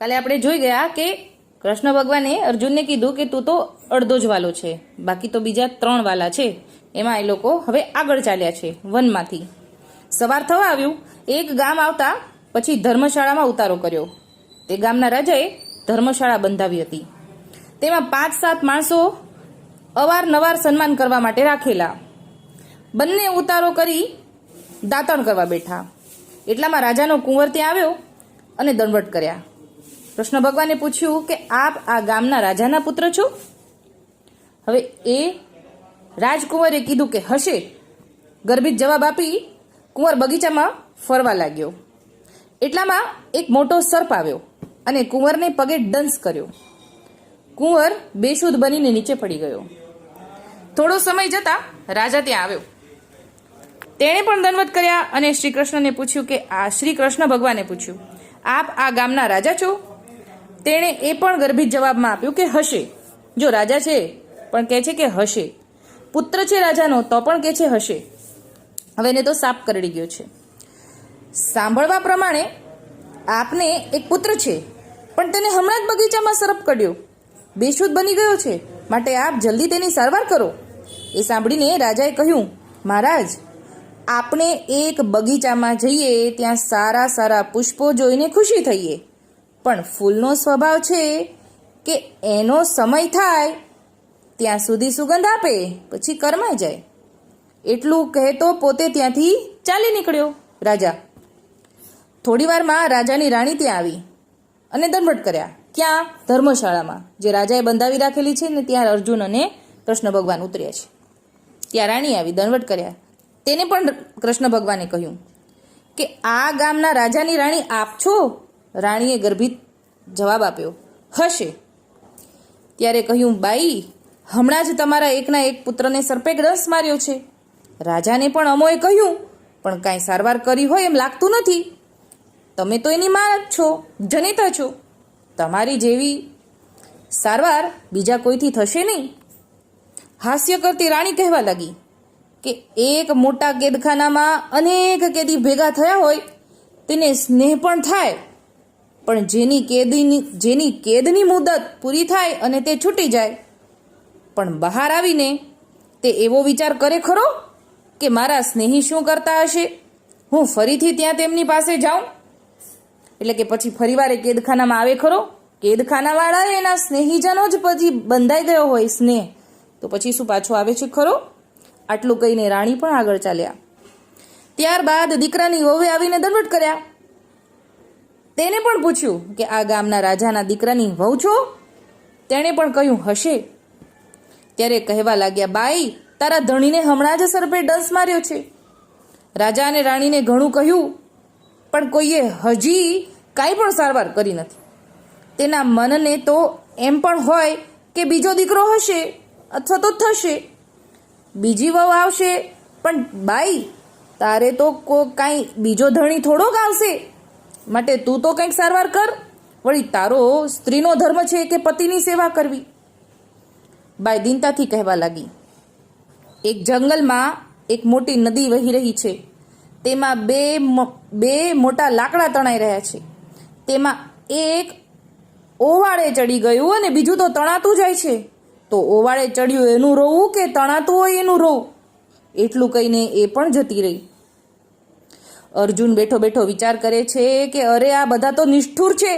કાલે આપણે જોઈ ગયા કે કૃષ્ણ ભગવાને અર્જુનને કીધું કે તું તો અડધો જ વાલો છે, બાકી તો બીજા ત્રણ વાલા છે. એમાં એ લોકો હવે આગળ ચાલ્યા છે, વનમાંથી. સવાર થવા આવ્યું, એક ગામ આવતા પછી ધર્મશાળામાં ઉતારો કર્યો. તે ગામના રાજાએ ધર્મશાળા બંધાવી હતી. તેમાં પાંચ સાત માણસો અવારનવાર સન્માન કરવા માટે રાખેલા. બંને ઉતારો કરી દાતણ કરવા બેઠા. એટલામાં રાજાનો કુંવર ત્યાં આવ્યો અને દંડવટ કર્યા. કૃષ્ણ ભગવાને પૂછ્યું કે આપ આ ગામના રાજાના પુત્ર છો? હવે એ રાજકુંવરે કીધું કે હશે. ગર્ભિત જવાબ આપી કુંવર બગીચામાં ફરવા લાગ્યો. એટલામાં એક મોટો સર્પ આવ્યો અને કુંવરને પગે ડંસ કર્યો. કુંવર બેશુદ્ધ બનીને નીચે પડી ગયો. થોડો સમય જતા રાજા ત્યાં આવ્યો. તેણે પણ દંડવત કર્યા અને શ્રી કૃષ્ણને પૂછ્યું કે આ શ્રી કૃષ્ણ ભગવાને પૂછ્યું, આપ આ ગામના રાજા છો? તેણે એ પણ ગર્ભિત જવાબમાં આપ્યું કે હશે. જો રાજા છે, પણ કહે છે કે હશે. પુત્ર છે રાજાનો, તો પણ કહે છે હશે. હવે એને તો સાપ કરડી ગયો છે. સાંભળવા પ્રમાણે આપને એક પુત્ર છે, પણ તેને હમણાં જ બગીચામાં સરપ કર્યો. બેશુદ્ધ બની ગયો છે, માટે આપ જલ્દી તેની સારવાર કરો. એ સાંભળીને રાજાએ કહ્યું, મહારાજ આપણે એક બગીચામાં જઈએ, ત્યાં સારા સારા પુષ્પો જોઈને ખુશી થઈએ. પણ ફૂલનો સ્વભાવ છે કે એનો સમય થાય, ત્યાં સુધી સુગંધ આપે, પછી કરમાઈ જાય. એટલું કહેતો પોતે ત્યાંથી ચાલી નીકળ્યો રાજા. થોડી વારમાં રાજાની રાણી ત્યાં આવી અને દંડવટ કર્યા. ક્યાં? ધર્મશાળામાં, જે રાજાએ બંધાવી રાખેલી છે ને ત્યાં અર્જુન અને કૃષ્ણ ભગવાન ઉતર્યા છે. ત્યાં રાણી આવી, દંડવટ કર્યા. તેને પણ કૃષ્ણ ભગવાને કહ્યું કે, આ ગામના રાજાની રાણી આપ છો? રાણીએ ગર્ભિત જવાબ આપ્યો, હશે. ત્યારે કહ્યું, બાઈ, હમણાં જ તમારા એકના એક પુત્રને સર્પે ગ્રસ માર્યો છે. રાજાને પણ અમોએ કહ્યું, પણ કાંઈ સારવાર કરી હોય એમ લાગતું નથી. તમે તો એની માં છો, જનિતા છો. તમારી જેવી સારવાર બીજા કોઈથી થશે નહીં. હાસ્ય કરતી રાણી કહેવા લાગી કે એક મોટા કેદખાનામાં અનેક કેદી ભેગા થયા હોય, તેને સ્નેહ પણ થાય. પણ જેની કેદની જેની કેદની મુદત પૂરી થાય અને તે છૂટી જાય, પણ બહાર આવીને તે એવો વિચાર કરે ખરો કે મારા સ્નેહી શું કરતા હશે? હું ફરીથી ત્યાં તેમની પાસે જાઉં? એટલે કે પછી ફરીવાર એ કેદખાનામાં આવે ખરો? કેદખાનાવાળા એના સ્નેહીજનો જ પછી બંધાઈ ગયો હોય સ્નેહ. તો પછી શું પાછો આવે છે ખરો? આટલું કહીને રાણી પણ આગળ ચાલ્યા. ત્યારબાદ દીકરાની વહુએ આવીને દંડવટ કર્યા. તેને પણ પૂછ્યું કે આ ગામના રાજાના દીકરાની વહુ છો? તેણે પણ કહ્યું, હશે. ત્યારે કહેવા લાગ્યા, બાઈ, તારા ધણીને હમણાં જ સર્પે ડંસ માર્યો છે. રાજા અને રાણીને ઘણું કહ્યું, પણ કોઈએ હજી કાંઈ પણ સારવાર કરી નથી. તેના મનને તો એમ પણ હોય કે બીજો દીકરો હશે અથવા તો થશે. બીજી વહુ આવશે, પણ બાઈ, તારે તો કાંઈ બીજો ધણી થોડોક આવશે. માટે તું તો કંઈક સારવાર કર. વળી તારો સ્ત્રીનો ધર્મ છે કે પતિની સેવા કરવી? બાઈ દિનતાથી કહેવા લાગી. એક જંગલમાં એક મોટી નદી વહી રહી છે. તેમાં બે બે મોટા લાકડા તણાઈ રહ્યા છે. તેમાં એક ઓવાળે ચડી ગયું અને બીજું તો તણાતું જાય છે. તો ઓવાળે ચડ્યું એનું રોવું કે તણાતું હોય એનું રોવું? એટલું કહીને એ પણ જતી રહી. અર્જુન બેઠો બેઠો વિચાર કરે છે કે અરે આ બધા તો નિષ્ઠુર છે.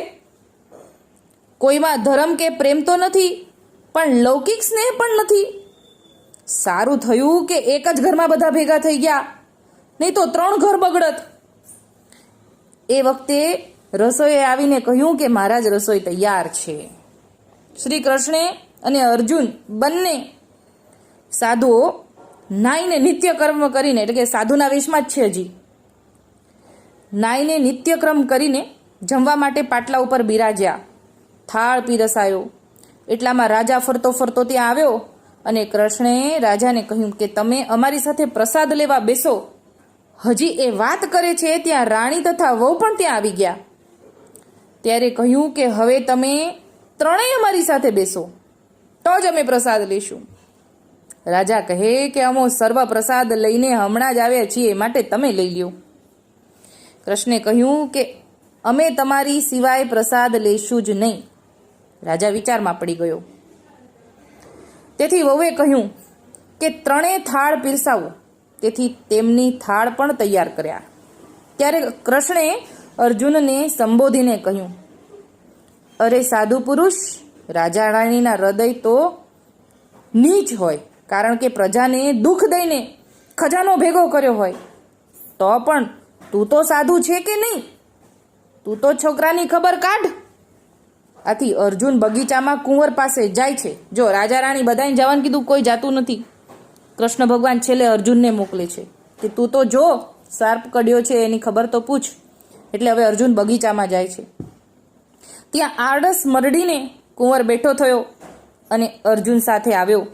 કોઈમાં ધર્મ કે પ્રેમ તો નથી, પણ લૌકિક સ્નેહ પણ નથી. સારું થયું કે એક જ ઘરમાં બધા ભેગા થઈ ગયા, નહીં તો ત્રણ ઘર બગડત. એ વખતે રસોઈએ આવીને કહ્યું કે મહારાજ રસોઈ તૈયાર છે. શ્રી કૃષ્ણે અને અર્જુન બંને સાધુઓ નાઈને નિત્ય કર્મ કરીને, એટલે કે સાધુના વેશમાં જ છે હજી. નાઈને નિત્યક્રમ કરીને જમવા માટે પાટલા ઉપર બિરાજ્યા. થાળ પીરસાયો. એટલામાં રાજા ફરતો ફરતો ત્યાં આવ્યો અને કૃષ્ણે રાજાને કહ્યું કે તમે અમારી સાથે પ્રસાદ લેવા બેસો. હજી એ વાત કરે છે ત્યાં રાણી તથા વહુ પણ ત્યાં આવી ગયા. ત્યારે કહ્યું કે હવે તમે ત્રણેય અમારી સાથે બેસો. તો જ અમે પ્રસાદ લઈશું. રાજા કહે કે અમો સર્વ પ્રસાદ લઈને હમણાં જ આવ્યા છીએ માટે તમે લઈ લ્યો. કૃષ્ણે કહ્યું કે, અમે તમારી સિવાય પ્રસાદ લેશું જ નહીં. રાજા વિચારમાં પડી ગયો. તેથી વહુએ કહ્યું કે ત્રણેય થાળ પીરસાવો. તેથી તેમની થાળ પણ તૈયાર કર્યા. ત્યારે કૃષ્ણે અર્જુનને સંબોધીને કહ્યું, અરે સાધુ પુરુષ રાજા રાણીના હૃદય તો નીચ હોય, કારણ કે પ્રજાને દુઃખ દઈને ખજાનો ભેગો કર્યો હોય, તો પણ તું તો સાધુ છે કે નહીં? તું તો છોકરાની ખબર કાઢ. આથી અર્જુન બગીચામાં કુંવર પાસે જાય છે. જો રાજા રાણી બધાને જવાનું કીધું, કોઈ જાતું નથી. કૃષ્ણ ભગવાન છેલ્લે અર્જુનને મોકલે છે. કે તું તો જો, સાર્પ કડ્યો છે, એની ખબર તો પૂછ. એટલે હવે અર્જુન બગીચામાં જાય છે. ત્યાં આળસ મરડીને કુંવર બેઠો થયો અને અર્જુન સાથે આવ્યો.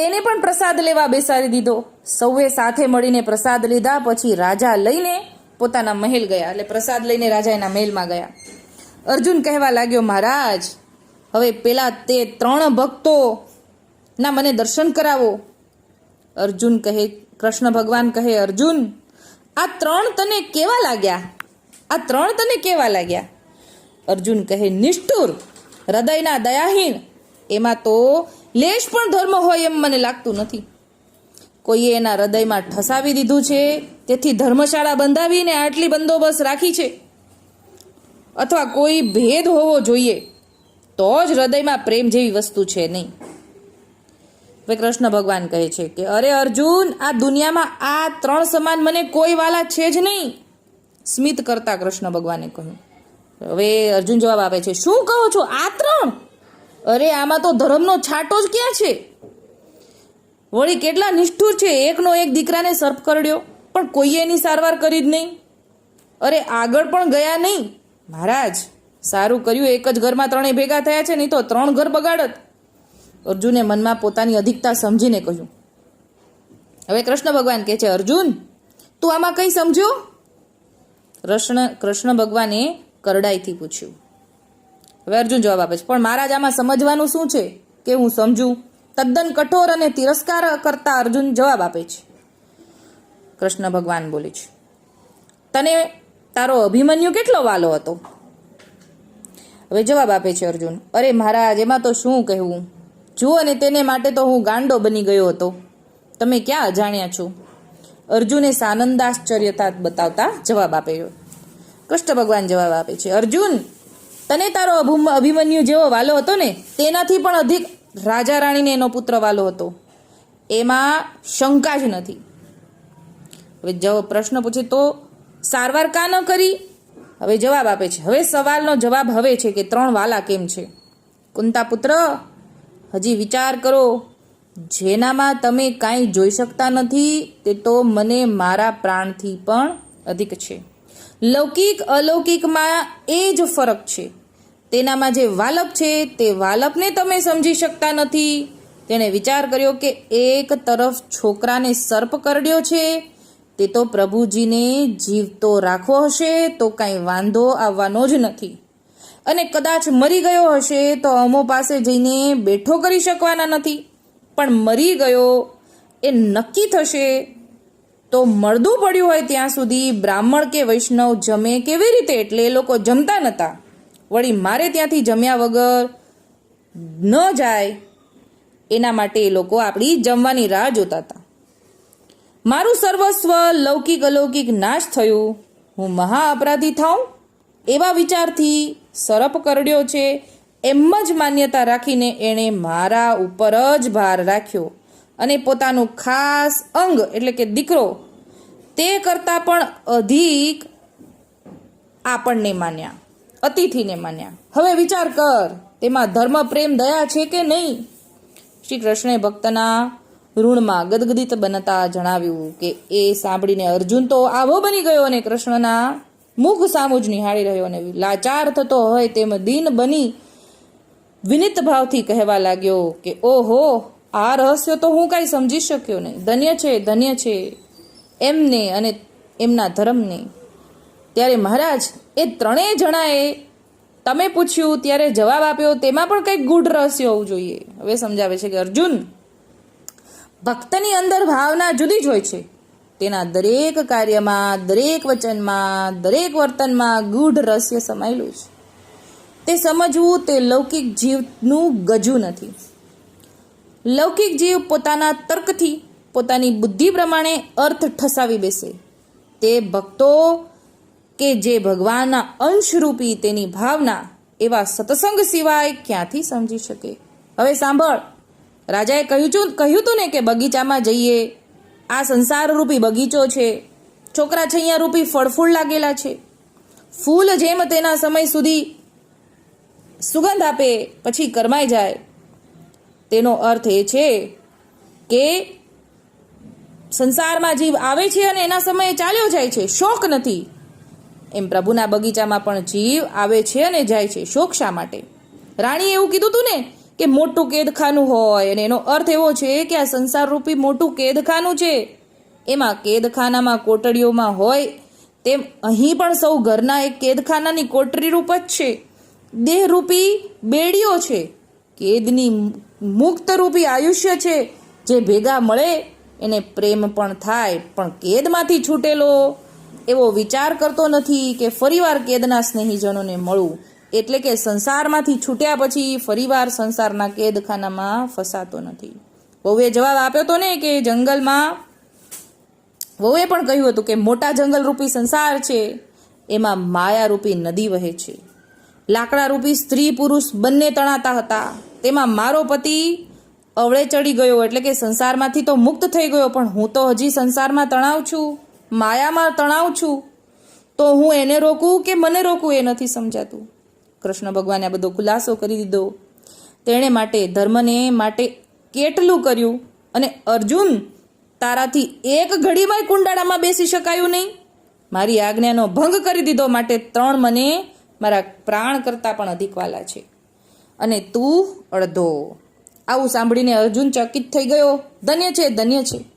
તેને પણ પ્રસાદ લેવા બેસાડી દીધો. સૌએ સાથે મળીને પ્રસાદ લીધા, પછી રાજા લઈને પોતાના મહેલ ગયા, એટલે પ્રસાદ લઈને રાજા એના મહેલમાં ગયા. અર્જુન કહેવા લાગ્યો, મહારાજ, હવે પેલા તે ત્રણ ભક્તો ના મને દર્શન કરાવો. અર્જુન કહે, કૃષ્ણ ભગવાન કહે, અર્જુન, આ ત્રણ તને કેવા લાગ્યા? આ ત્રણ તને કેવા લાગ્યા? અર્જુન કહે, નિષ્ઠુર, હૃદયના દયાહીન, એમાં તો લેશ પણ ધર્મ હોય એમ મને લાગતું નથી. કોઈએ એના હૃદયમાં ઠસાવી દીધું છે, તેથી ધર્મશાળા બંધાવીને આટલી બંદોબસ્ત રાખી છે. અથવા કોઈ ભેદ હોવો જોઈએ, તો જ હૃદયમાં પ્રેમ જેવી વસ્તુ છે નહીં. હવે કૃષ્ણ ભગવાન કહે છે કે, અરે અર્જુન, આ દુનિયામાં આ ત્રણ સમાન મને કોઈ વાલા છે જ નહીં. સ્મિત કરતા કૃષ્ણ ભગવાને કહ્યું. હવે અર્જુન જવાબ આપે છે, શું કહો છો? આ ત્રણ? અરે, આમાં તો ધર્મનો છાંટો જ ક્યાં છે? વળી કેટલા નિષ્ઠુર છે, એકનો એક દીકરાને સર્પ કરડ્યો. પણ કોઈએ એની સારવાર કરી જ નહીં. અરે, આગળ પણ ગયા નહીં. મહારાજ, સારું કર્યું, એક જ ઘરમાં ત્રણેય ભેગા થયા છે, નહીં તો ત્રણ ઘર બગાડત. અર્જુને મનમાં પોતાની અધિકતા સમજીને કહ્યું. હવે કૃષ્ણ ભગવાન કહે છે, અર્જુન, તું આમાં કંઈ સમજ્યો? કૃષ્ણ કૃષ્ણ ભગવાને કરડાઈથી પૂછ્યું. હવે અર્જુન જવાબ આપે છે. પણ મહારાજ, આમાં સમજવાનું શું છે કે હું સમજું? તદ્દન કઠોર અને તિરસ્કાર કરતા અર્જુન જવાબ આપે છે. કૃષ્ણ ભગવાન બોલે છે, તને તારો અભિમન્યુ કેટલો વાલો હતો? હવે જવાબ આપે છે અર્જુન, અરે મહારાજ, એમાં તો શું કહેવું? જુઓ ને તેને માટે તો હું ગાંડો બની ગયો હતો. તમે ક્યાં અજાણ્યા છો? અર્જુને સાનંદાશ્ચર્યતા બતાવતા જવાબ આપ્યો કૃષ્ણ ભગવાન જવાબ આપે છે, અર્જુન તને તારો અભુમ- અભિમન્યુ જેવો વાલો હતો ને, તેનાથી પણ અધિક રાજા રાણીને એનો પુત્ર વાલો હતો. એમાં શંકા જ નથી. હવે જો પ્રશ્ન પૂછે તો, સારવાર કા ન કરી? હવે જવાબ આપે છે. હવે સવાલનો જવાબ હવે છે કે ત્રણ વાલા કેમ છે? કુંતા પુત્ર હજી વિચાર કરો. જેનામાં તમે કાંઈ જોઈ શકતા નથી, તે તો મને મારા પ્રાણથી પણ અધિક છે. લૌકિક, અલૌકિકમાં એ જ ફરક છે. તેનામાં જે વાલપ છે, તે વાલપને તમે સમજી શકતા નથી. તેણે વિચાર કર્યો કે એક તરફ છોકરાને સર્પ કરડ્યો છે, તે તો પ્રભુજીને જીવતો રાખવો હશે, તો કાંઈ વાંધો આવવાનો જ નથી. અને કદાચ મરી ગયો હશે, તો અમો પાસે જઈને બેઠો કરી શકવાના નથી. પણ મરી ગયો, એ નક્કી થશે. તો મળદું પડ્યું હોય ત્યાં સુધી બ્રાહ્મણ કે વૈષ્ણવ જમે કેવી રીતે? એટલે એ લોકો જમતા નહોતા વળી મારે ત્યાંથી જમ્યા વગર ન જાય, એના માટે એ લોકો આપણી જમવાની રાહ જોતા હતા. મારું સર્વસ્વ લૌકિક અલૌકિક નાશ થયું. હું મહા અપરાધી થાઉં? એવા વિચારથી સરપ કરડ્યો છે, એમ જ માન્યતા રાખીને એણે મારા ઉપર જ ભાર રાખ્યો અને પોતાનું ખાસ અંગ, એટલે કે દીકરો, તે કરતાં પણ અધિક આપણને માન્યા. અતિથિને માન્યા. હવે વિચાર કર, તેમાં ધર્મ, પ્રેમ, દયા છે કે નહીં? શ્રી કૃષ્ણે ભક્તના ઋણમાં ગદગદિત બનતા જણાવ્યું કે એ સાંભળીને અર્જુન તો આવો બની ગયો અને કૃષ્ણના મુખ સામું જ નિહાળી રહ્યો અને લાચાર થતો હોય તેમ દિન બની વિનિત ભાવથી કહેવા લાગ્યો કે, ઓહો, આ રહસ્ય તો હું કાંઈ સમજી શક્યો નહીં. ધન્ય છે ધન્ય છે. એમને અને એમના ધર્મને ત્યારે મહારાજ, એ ત્રણેય જણાએ તમે પૂછ્યું, ત્યારે જવાબ આપ્યો, તેમાં પણ કંઈક ગૂઢ રહસ્ય હોવું જોઈએ. હવે સમજાવે છે કે અર્જુન, ભક્તની અંદર ભાવના જુદી જ હોય છે. તેના દરેક કાર્યમાં, દરેક વચનમાં, દરેક વર્તનમાં ગૂઢ રહસ્ય સમાયેલું છે. તે સમજવું, તે લૌકિક જીવનું ગજુ નથી. લૌકિક જીવ પોતાના તર્કથી, પોતાની બુદ્ધિ પ્રમાણે અર્થ ઠસાવી બેસે. તે ભક્તો કે જે ભગવાનના અંશરૂપી તેની ભાવના એવા સત્સંગ સિવાય ક્યાંથી સમજી શકે? હવે સાંભળ. રાજાએ કહ્યું કહ્યું તું ને કે બગીચામાં જઈએ. આ સંસારરૂપી બગીચો છે. છોકરા છૈયા રૂપી ફળફૂલ લાગેલા છે. ફૂલ જેમ તેના સમય સુધી સુગંધ આપે, પછી કરમાઈ જાય. તેનો અર્થ એ છે કે સંસારમાં જીવ આવે છે અને એના સમયે ચાલ્યો જાય છે. શોક નથી. એમ પ્રભુના બગીચામાં પણ જીવ આવે છે અને જાય છે. શોક શા માટે? રાણીએ એવું કીધું હતું ને કે મોટું કેદખાનું હોય અને એનો અર્થ એવો છે કે આ સંસાર રૂપી મોટું કેદખાનું છે. એમાં કેદખાનામાં કોટડીઓમાં હોય તેમ અહીં પણ સૌ ઘરના એક કેદખાનાની કોટરી રૂપ જ છે. દેહરૂપી બેડીઓ છે. કેદની મુક્ત રૂપી આયુષ્ય છે. જે ભેગા મળે એને પ્રેમ પણ થાય. પણ કેદમાંથી છૂટેલો એવો વિચાર કરતો નથી કે ફરીવાર કેદના સ્નેહીજનોને મળું. એટલે કે સંસારમાંથી છૂટ્યા પછી ફરીવાર સંસારના કેદખાનામાં ફસાતો નથી. વહુએ જવાબ આપ્યો તો ને કે જંગલમાં, વહુએ પણ કહ્યું હતું કે મોટા જંગલરૂપી સંસાર છે, એમાં માયારૂપી નદી વહે છે. લાકડા રૂપી સ્ત્રી પુરુષ બંને તણાતા હતા. તેમાં મારો પતિ અવળે ચડી ગયો એટલે કે સંસારમાંથી તો મુક્ત થઈ ગયો, પણ હું તો હજી સંસારમાં તણાવ છું. માયામાં તણાવ છું, તો હું એને રોકું કે મને રોકું એ નથી સમજાતું? કૃષ્ણ ભગવાને આ બધો ખુલાસો કરી દીધો. તેણે માટે, ધર્મને માટે કેટલું કર્યું? અને અર્જુન તારાથી એક ઘડીમાંય કુંડાળામાં બેસી શકાયું નહીં? મારી આજ્ઞાનો ભંગ કરી દીધો માટે ત્રણ મને મારા પ્રાણ કરતાં પણ અધિક વાલા છે. અને તું અડધો. આવું સાંભળીને અર્જુન ચકિત થઈ ગયો. ધન્ય છે ધન્ય છે.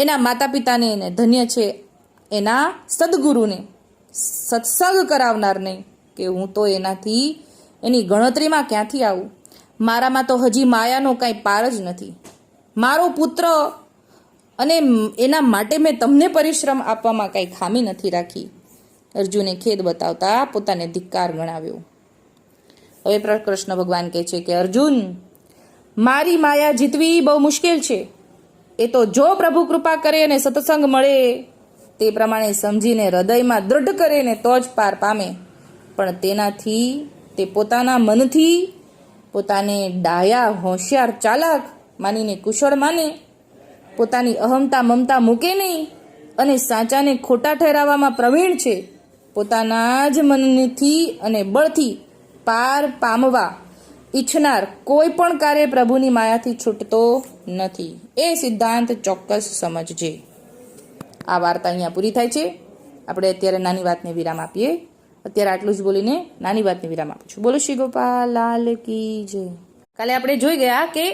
એના માતા પિતાને એને ધન્ય છે, એના સદગુરુને સત્સંગ કરાવનારને કે હું તો એનાથી, એની ગણતરીમાં ક્યાંથી આવું? મારામાં તો હજી માયાનો કાંઈ પાર જ નથી. મારો પુત્ર અને એના માટે મેં તમને પરિશ્રમ આપવામાં કાંઈ ખામી નથી રાખી. અર્જુને ખેદ બતાવતા પોતાને ધિક્કાર ગણાવ્યો. હવે પ્રકૃષ્ણ ભગવાન કહે છે કે, અર્જુન, મારી માયા જીતવી બહુ મુશ્કેલ છે. એ તો જો પ્રભુ કૃપા કરે અને સત્સંગ મળે તે પ્રમાણે સમજીને હૃદયમાં દૃઢ કરે ને તો જ પાર પામે. પણ તેનાથી, તે પોતાના મનથી, પોતાને ડાયા, હોશિયાર, ચાલાક માનીને કુશળ માને, પોતાની અહમતા મમતા મૂકે નહીં અને સાચાને ખોટા ઠેરાવવામાં પ્રવીણ છે, પોતાના જ મનથી અને બળથી પાર પામવા ઈચ્છનાર કોઈ પણ કાર્ય પ્રભુની માયાથી છૂટતો નથી. એ સિદ્ધાંત ચોક્કસ સમજજે. આ વાર્તા અહીંયા પૂરી થાય છે. આપણે અત્યારે નાની વાતને વિરામ આપીએ. અત્યારે આટલું જ બોલીને નાની વાતને વિરામ આપું છું. બોલો શ્રી ગોપાલ, લાલ કી જય. કાલે આપણે જોઈ ગયા કે